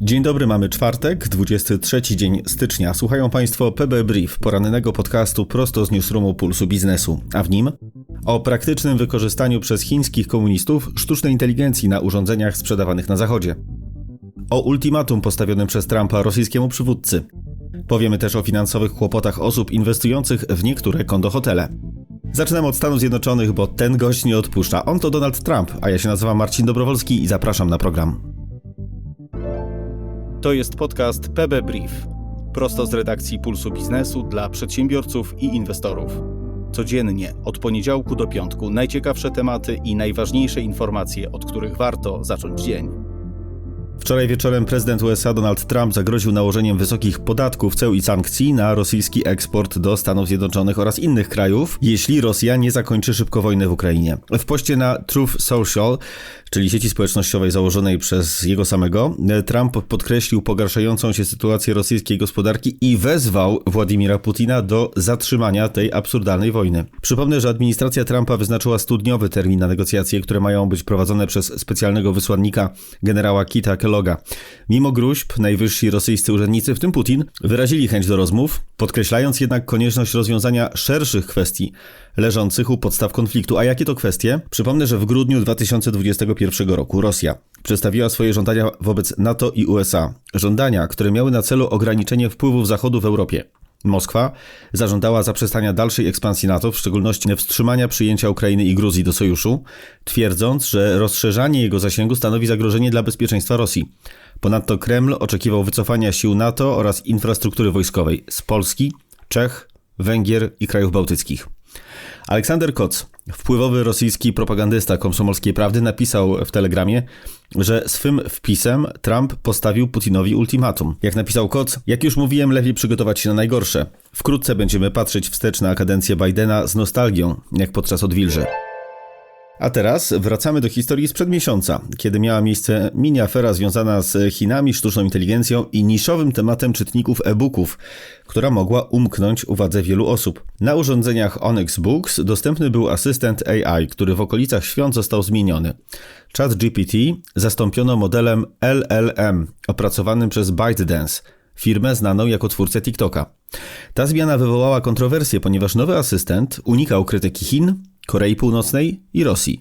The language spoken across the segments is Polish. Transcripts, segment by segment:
Dzień dobry, mamy czwartek, 23 dzień stycznia. Słuchają Państwo PB Brief, porannego podcastu prosto z newsroomu Pulsu Biznesu, a w nim o praktycznym wykorzystaniu przez chińskich komunistów sztucznej inteligencji na urządzeniach sprzedawanych na Zachodzie. O ultimatum postawionym przez Trumpa rosyjskiemu przywódcy. Powiemy też o finansowych kłopotach osób inwestujących w niektóre kondohotele. Zaczynamy od Stanów Zjednoczonych, bo ten gość nie odpuszcza. On to Donald Trump, a ja się nazywam Marcin Dobrowolski i zapraszam na program. To jest podcast PB Brief. Prosto z redakcji Pulsu Biznesu dla przedsiębiorców i inwestorów. Codziennie, od poniedziałku do piątku, najciekawsze tematy i najważniejsze informacje, od których warto zacząć dzień. Wczoraj wieczorem prezydent USA Donald Trump zagroził nałożeniem wysokich podatków, ceł i sankcji na rosyjski eksport do Stanów Zjednoczonych oraz innych krajów, jeśli Rosja nie zakończy szybko wojny w Ukrainie. W poście na Truth Social czyli sieci społecznościowej założonej przez jego samego, Trump podkreślił pogarszającą się sytuację rosyjskiej gospodarki i wezwał Władimira Putina do zatrzymania tej absurdalnej wojny. Przypomnę, że administracja Trumpa wyznaczyła studniowy termin na negocjacje, które mają być prowadzone przez specjalnego wysłannika generała Kita Kelloga. Mimo gruźb, najwyżsi rosyjscy urzędnicy, w tym Putin, wyrazili chęć do rozmów, podkreślając jednak konieczność rozwiązania szerszych kwestii leżących u podstaw konfliktu. A jakie to kwestie? Przypomnę, że w grudniu 2021 roku Rosja przedstawiła swoje żądania wobec NATO i USA. Żądania, które miały na celu ograniczenie wpływów Zachodu w Europie. Moskwa zażądała zaprzestania dalszej ekspansji NATO, w szczególności wstrzymania przyjęcia Ukrainy i Gruzji do sojuszu, twierdząc, że rozszerzanie jego zasięgu stanowi zagrożenie dla bezpieczeństwa Rosji. Ponadto Kreml oczekiwał wycofania sił NATO oraz infrastruktury wojskowej z Polski, Czech, Węgier i krajów bałtyckich. Aleksander Koc, wpływowy rosyjski propagandysta komsomolskiej prawdy, napisał w telegramie, że swym wpisem Trump postawił Putinowi ultimatum. Jak napisał Koc, jak już mówiłem, lepiej przygotować się na najgorsze. Wkrótce będziemy patrzeć wstecz na kadencję Bidena z nostalgią, jak podczas odwilży. A teraz wracamy do historii sprzed miesiąca, kiedy miała miejsce mini afera związana z Chinami, sztuczną inteligencją i niszowym tematem czytników e-booków, która mogła umknąć uwadze wielu osób. Na urządzeniach Onyx Books dostępny był asystent AI, który w okolicach świąt został zmieniony. ChatGPT zastąpiono modelem LLM opracowanym przez ByteDance, firmę znaną jako twórcę TikToka. Ta zmiana wywołała kontrowersję, ponieważ nowy asystent unikał krytyki Chin, Korei Północnej i Rosji.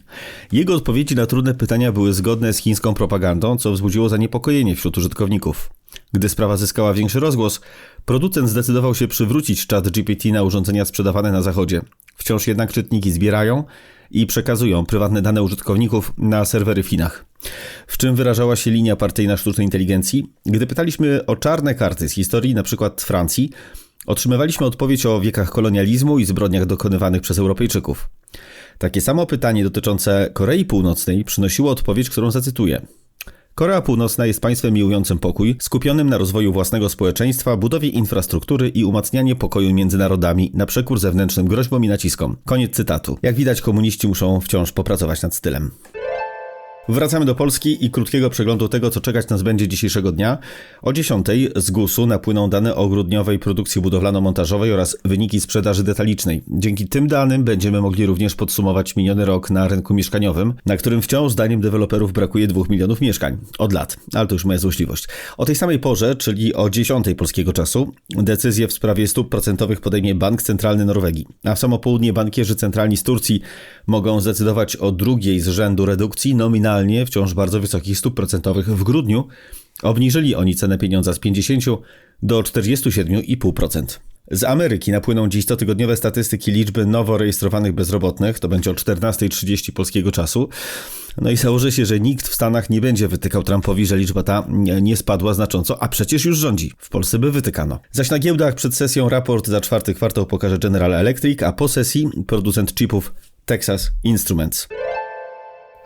Jego odpowiedzi na trudne pytania były zgodne z chińską propagandą, co wzbudziło zaniepokojenie wśród użytkowników. Gdy sprawa zyskała większy rozgłos, producent zdecydował się przywrócić czat GPT na urządzenia sprzedawane na zachodzie. Wciąż jednak czytniki zbierają i przekazują prywatne dane użytkowników na serwery w Chinach. W czym wyrażała się linia partyjna sztucznej inteligencji? Gdy pytaliśmy o czarne karty z historii, np. Francji, otrzymywaliśmy odpowiedź o wiekach kolonializmu i zbrodniach dokonywanych przez Europejczyków. Takie samo pytanie dotyczące Korei Północnej przynosiło odpowiedź, którą zacytuję. Korea Północna jest państwem miłującym pokój, skupionym na rozwoju własnego społeczeństwa, budowie infrastruktury i umacnianie pokoju między narodami na przekór zewnętrznym groźbom i naciskom. Koniec cytatu. Jak widać, komuniści muszą wciąż popracować nad stylem. Wracamy do Polski i krótkiego przeglądu tego, co czekać nas będzie dzisiejszego dnia. O 10 z GUS-u napłyną dane o grudniowej produkcji budowlano-montażowej oraz wyniki sprzedaży detalicznej. Dzięki tym danym będziemy mogli również podsumować miniony rok na rynku mieszkaniowym, na którym wciąż zdaniem deweloperów brakuje 2 milionów mieszkań. Od lat, ale to już moja złośliwość. O tej samej porze, czyli o 10 polskiego czasu, decyzję w sprawie stóp procentowych podejmie Bank Centralny Norwegii. A w samo południe bankierzy centralni z Turcji mogą zdecydować o drugiej z rzędu redukcji nominalnej wciąż bardzo wysokich stóp procentowych w grudniu obniżyli oni cenę pieniądza z 50 do 47,5%. Z Ameryki napłyną dziś cotygodniowe statystyki liczby nowo rejestrowanych bezrobotnych, to będzie o 14.30 polskiego czasu. No i założy się, że nikt w Stanach nie będzie wytykał Trumpowi, że liczba ta nie spadła znacząco, a przecież już rządzi. W Polsce by wytykano. Zaś na giełdach przed sesją raport za czwarty kwartał pokaże General Electric, a po sesji producent chipów Texas Instruments.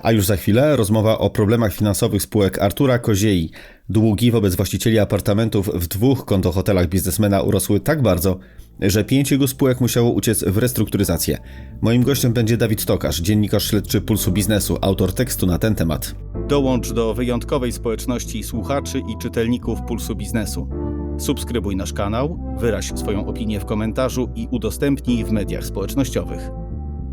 A już za chwilę rozmowa o problemach finansowych spółek Artura Koziei. Długi wobec właścicieli apartamentów w dwóch kontohotelach biznesmena urosły tak bardzo, że pięć jego spółek musiało uciec w restrukturyzację. Moim gościem będzie Dawid Tokarz, dziennikarz śledczy Pulsu Biznesu, autor tekstu na ten temat. Dołącz do wyjątkowej społeczności słuchaczy i czytelników Pulsu Biznesu. Subskrybuj nasz kanał, wyraź swoją opinię w komentarzu i udostępnij w mediach społecznościowych.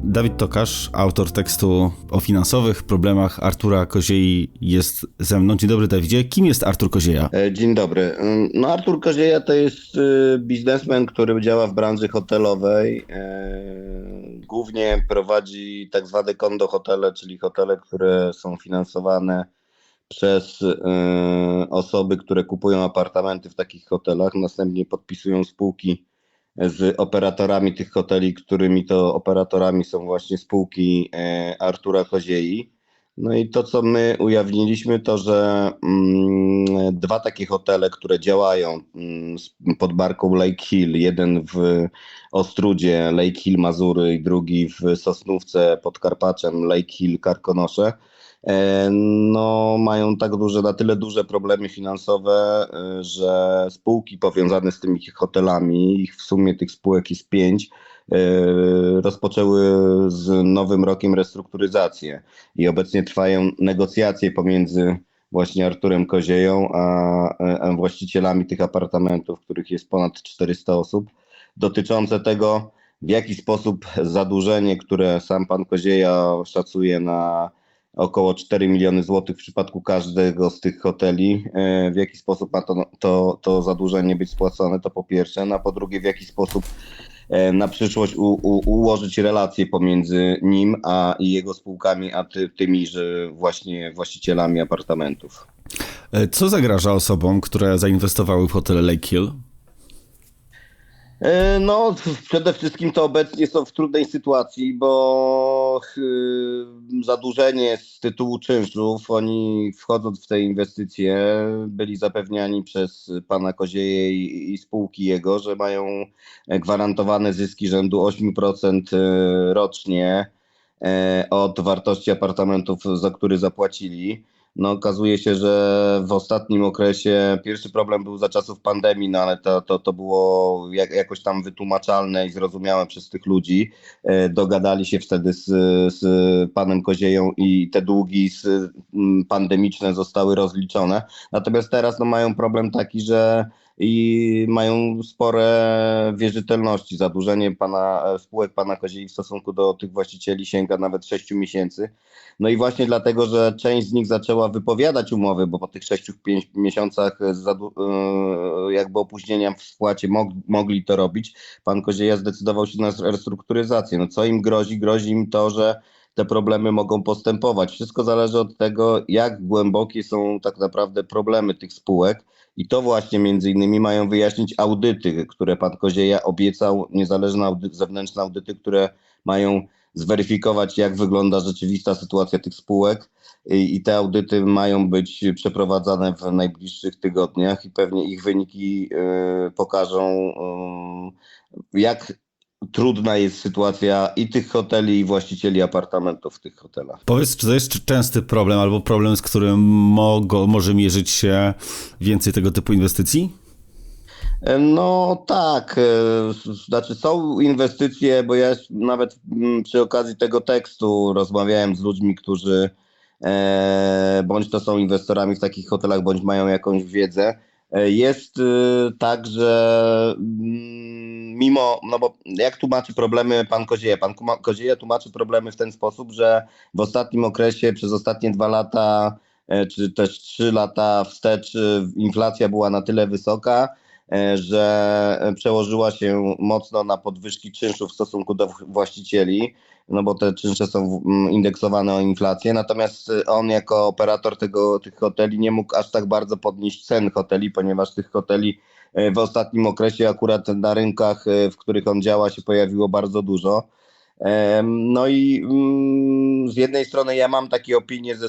Dawid Tokarz, autor tekstu o finansowych problemach Artura Koziei jest ze mną. Dzień dobry Dawidzie. Kim jest Artur Kozieja? E, Dzień dobry. No Artur Kozieja to jest y, biznesmen, który działa w branży hotelowej. E, Głównie prowadzi tak zwane kondo hotele, czyli hotele, które są finansowane przez y, osoby, które kupują apartamenty w takich hotelach, następnie podpisują spółki z operatorami tych hoteli, którymi to operatorami są właśnie spółki e, Artura Koziei. No i to, co my ujawniliśmy, to że mm, dwa takie hotele, które działają mm, pod marką Lake Hill, jeden w Ostrudzie, Lake Hill Mazury i drugi w Sosnówce pod Karpaczem, Lake Hill Karkonosze, no mają tak duże, na tyle duże problemy finansowe, e, że spółki powiązane z tymi hotelami, ich w sumie tych spółek jest pięć, e, rozpoczęły z nowym rokiem restrukturyzację. I obecnie trwają negocjacje pomiędzy właśnie Arturem Kozieją, a, a właścicielami tych apartamentów, których jest ponad 400 osób, dotyczące tego, w jaki sposób zadłużenie, które sam pan Kozieja szacuje na około 4 miliony złotych w przypadku każdego z tych hoteli, e, w jaki sposób ma to, to, to zadłużenie być spłacone, to po pierwsze, no a po drugie, w jaki sposób e, na przyszłość u, u, ułożyć relacje pomiędzy nim a i jego spółkami, a ty, tymi, że właśnie właścicielami apartamentów. E, Co zagraża osobom, które zainwestowały w hotele Lake Hill? E, No, przede wszystkim to obecnie są w trudnej sytuacji, bo y, zadłużenie z tytułu czynszów, oni wchodząc w te inwestycje, byli zapewniani przez pana Kozieje i, spółki jego, że mają gwarantowane zyski rzędu 8% rocznie e, od wartości apartamentów, za który zapłacili. No, okazuje się, że w ostatnim okresie pierwszy problem był za czasów pandemii, no ale to, to, to było jak, jakoś tam wytłumaczalne i zrozumiałe przez tych ludzi. E, Dogadali się wtedy z, z panem Kozieją i te długi pandemiczne zostały rozliczone. Natomiast teraz no, mają problem taki, że i mają spore wierzytelności. Zadłużenie pana, spółek pana Koziei w stosunku do tych właścicieli sięga nawet 6 miesięcy. No i właśnie dlatego, że część z nich zaczęła wypowiadać umowy, bo po tych 6-5 miesiącach yy, jakby opóźnienia w spłacie mog- mogli to robić, pan Kozieja zdecydował się na restrukturyzację. No co im grozi? Grozi im to, że te problemy mogą postępować. Wszystko zależy od tego, jak głębokie są tak naprawdę problemy tych spółek. I to właśnie między innymi mają wyjaśnić audyty, które pan Kozieja obiecał, niezależne audyty, zewnętrzne audyty, które mają zweryfikować, jak wygląda rzeczywista sytuacja tych spółek. I, I te audyty mają być przeprowadzane w najbliższych tygodniach i pewnie ich wyniki y, pokażą, y, jak trudna jest sytuacja i tych hoteli, i właścicieli apartamentów w tych hotelach. Powiedz, czy to jest częsty problem albo problem, z którym mogo, może mierzyć się więcej tego typu inwestycji? No tak, e, znaczy są inwestycje, bo ja nawet mm, przy okazji tego tekstu rozmawiałem z ludźmi, którzy e, bądź to są inwestorami w takich hotelach, bądź mają jakąś wiedzę. E, Jest e, tak, że mm, mimo, no bo jak tłumaczy problemy pan Kozieja? Pan Kozieja tłumaczy problemy w ten sposób, że w ostatnim okresie, przez ostatnie dwa lata, e, czy też trzy lata wstecz, e, inflacja była na tyle wysoka, że przełożyła się mocno na podwyżki czynszów w stosunku do właścicieli, no bo te czynsze są indeksowane o inflację, natomiast e, on jako operator tego, tych hoteli nie mógł aż tak bardzo podnieść cen hoteli, ponieważ tych hoteli e, w ostatnim okresie akurat na rynkach, e, w których on działa się pojawiło bardzo dużo. No i mm, z jednej strony ja mam takie opinie ze,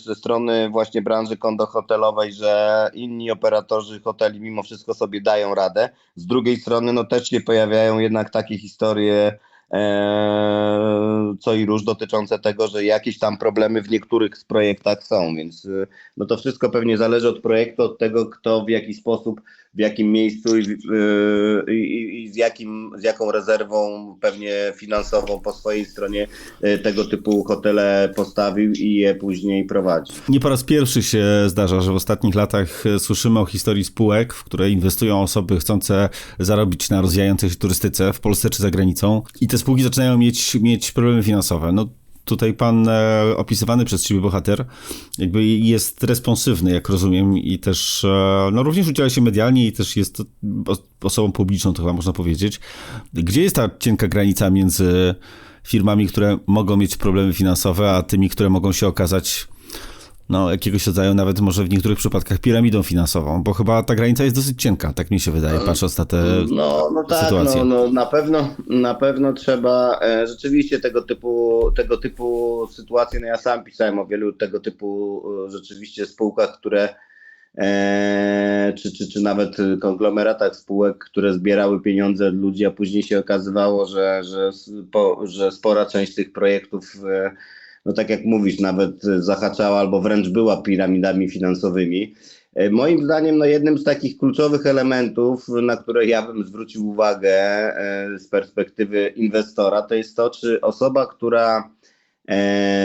ze strony właśnie branży kondohotelowej, że inni operatorzy hoteli mimo wszystko sobie dają radę. Z drugiej strony no też się pojawiają jednak takie historie e, co i róż dotyczące tego, że jakieś tam problemy w niektórych z projektach są, więc y, no to wszystko pewnie zależy od projektu, od tego kto w jaki sposób, w jakim miejscu i, y, i, i z, jakim, z jaką rezerwą pewnie finansową po swojej stronie y, tego typu hotele postawił i je później prowadzi. Nie po raz pierwszy się zdarza, że w ostatnich latach e, słyszymy o historii spółek, w które inwestują osoby chcące zarobić na rozwijającej się turystyce w Polsce czy za granicą. I te spółki zaczynają mieć, mieć problemy finansowe. No tutaj pan e, opisywany przez ciebie bohater jakby jest responsywny, jak rozumiem, i też e, no również udziela się medialnie i też jest os- osobą publiczną, to chyba można powiedzieć. Gdzie jest ta cienka granica między firmami, które mogą mieć problemy finansowe, a tymi, które mogą się okazać no, jakiegoś rodzaju, nawet może w niektórych przypadkach piramidą finansową, bo chyba ta granica jest dosyć cienka, tak mi się wydaje, patrząc na te No, no tak, sytuację. no, no, na pewno na pewno trzeba e, rzeczywiście tego typu, tego typu sytuacje, no ja sam pisałem o wielu tego typu e, rzeczywiście spółkach, które e, czy, czy, czy nawet konglomeratach spółek, które zbierały pieniądze od ludzi, a później się okazywało, że, że, spo, że spora część tych projektów no tak jak mówisz, nawet zahaczała albo wręcz była piramidami finansowymi. E, Moim zdaniem no jednym z takich kluczowych elementów, na które ja bym zwrócił uwagę e, z perspektywy inwestora, to jest to, czy osoba, która e,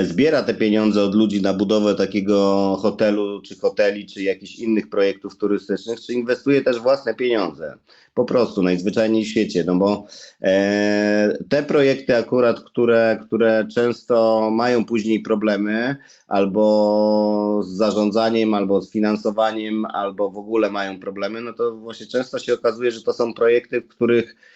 zbiera te pieniądze od ludzi na budowę takiego hotelu, czy hoteli, czy jakichś innych projektów turystycznych, czy inwestuje też własne pieniądze. Po prostu najzwyczajniej w świecie, no bo e, te projekty akurat, które, które często mają później problemy, albo z zarządzaniem, albo z finansowaniem, albo w ogóle mają problemy, no to właśnie często się okazuje, że to są projekty, w których e,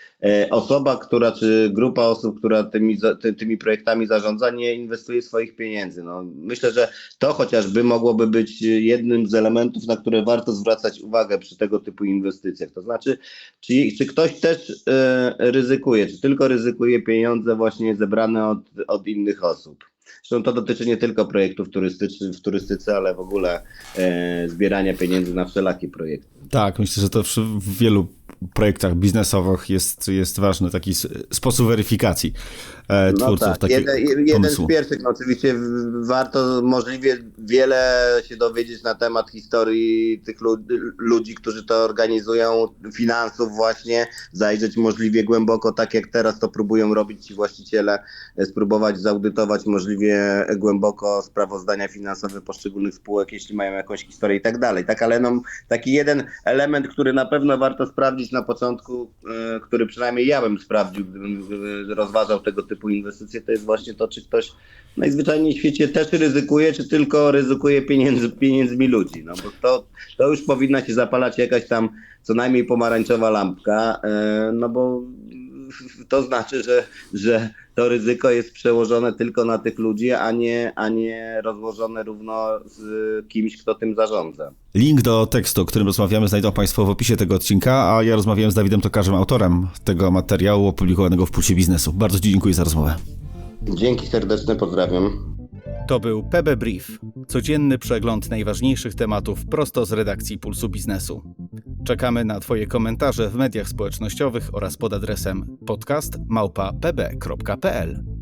osoba, która czy grupa osób, która tymi, ty, tymi projektami zarządza, nie inwestuje swoich pieniędzy. No, myślę, że to chociażby mogłoby być jednym z elementów, na które warto zwracać uwagę przy tego typu inwestycjach. To znaczy, czy, czy ktoś też e, ryzykuje, czy tylko ryzykuje pieniądze właśnie zebrane od, od innych osób. Zresztą to dotyczy nie tylko projektów turystycznych w turystyce, ale w ogóle e, zbierania pieniędzy na wszelakie projekty. Tak, myślę, że to w wielu projektach biznesowych jest, jest ważny taki sposób weryfikacji e, twórców tak. takiego jeden, jeden z pierwszych, no oczywiście warto możliwie wiele się dowiedzieć na temat historii tych lu- ludzi, którzy to organizują, finansów właśnie, zajrzeć możliwie głęboko, tak jak teraz to próbują robić ci właściciele, e, spróbować zaudytować możliwie głęboko sprawozdania finansowe poszczególnych spółek, jeśli mają jakąś historię i tak dalej. Tak, ale no, taki jeden element, który na pewno warto sprawdzić na początku, e, który przynajmniej ja bym sprawdził, gdybym rozważał tego typu inwestycje, to jest właśnie to, czy ktoś najzwyczajniej w świecie też ryzykuje, czy tylko ryzykuje pieniędzmi ludzi. No bo to, to już powinna się zapalać jakaś tam co najmniej pomarańczowa lampka, e, no bo to znaczy, że, że to ryzyko jest przełożone tylko na tych ludzi, a nie, a nie rozłożone równo z kimś, kto tym zarządza. Link do tekstu, o którym rozmawiamy, znajdą Państwo w opisie tego odcinka, a ja rozmawiałem z Dawidem Tokarzem, autorem tego materiału opublikowanego w Pulsie Biznesu. Bardzo Ci dziękuję za rozmowę. Dzięki serdeczne, pozdrawiam. To był PB Brief, codzienny przegląd najważniejszych tematów prosto z redakcji Pulsu Biznesu. Czekamy na Twoje komentarze w mediach społecznościowych oraz pod adresem podcast@pb.pl.